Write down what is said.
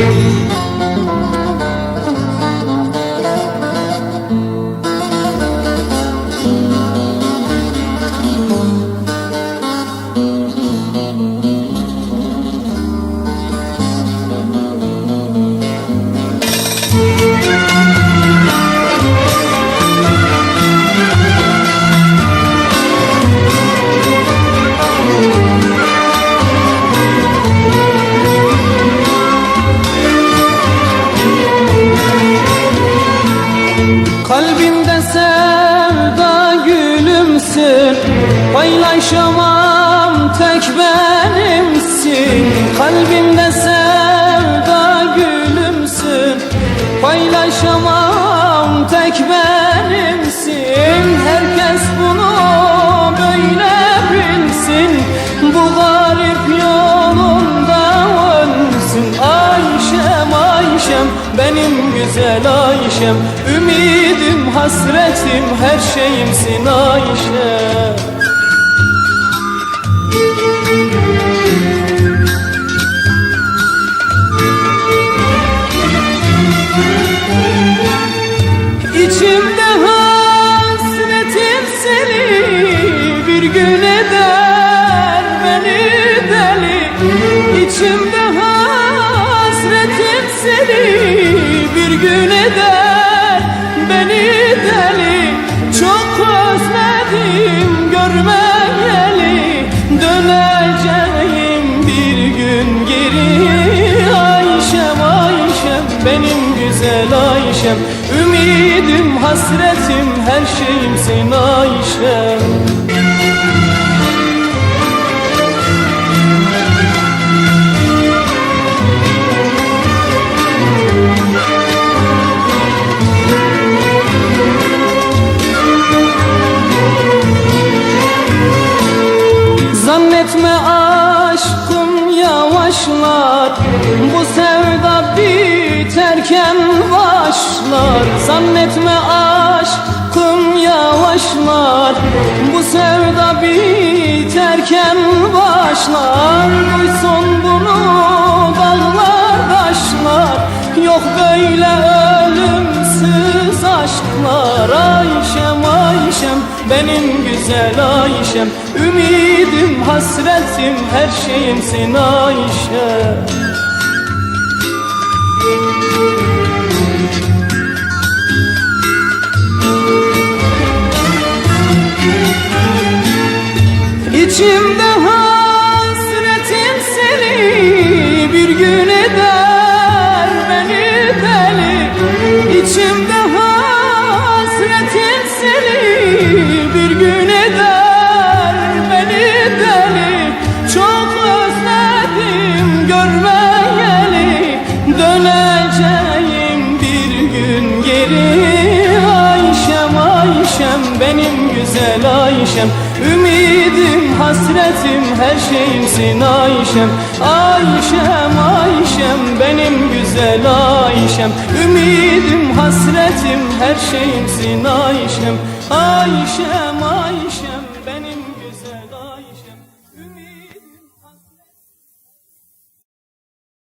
Kalbimde Paylaşamam tek benimsin. Kalbimde sevda gülümsün. Paylaşamam tek benimsin. Herkes bunu böyle bilsin. Bu garip yolunda ölsün Ayşem Ayşem benim güzel Ayşem. Ümidim hasretim her şeyimsin Ayşem görmeyeli döneceğim bir gün geri. Ayşem Ayşem benim güzel Ayşem. Ümidim hasretim her şeyimsin Ayşem Zannetme aşkım yavaşlar. Bu sevda biterken başlar. Zannetme aşkım yavaşlar. Bu sevda biterken başlar. Duysun bunu dağlar taşlar. Yok böyle ölümsüz aşklar. Ayşem Ayşem benim güzel Ayşem Hasretim her şeyimsin Ayşem İçimde hasretim seni bir gün eder beni deli. İçimde güzel Ayşem. Ümidim hasretim her şeyimsin Ayşem. Ayşem Ayşem benim güzel Ayşem. Ümidim hasretim her şeyimsin Ayşem. Ayşem Ayşem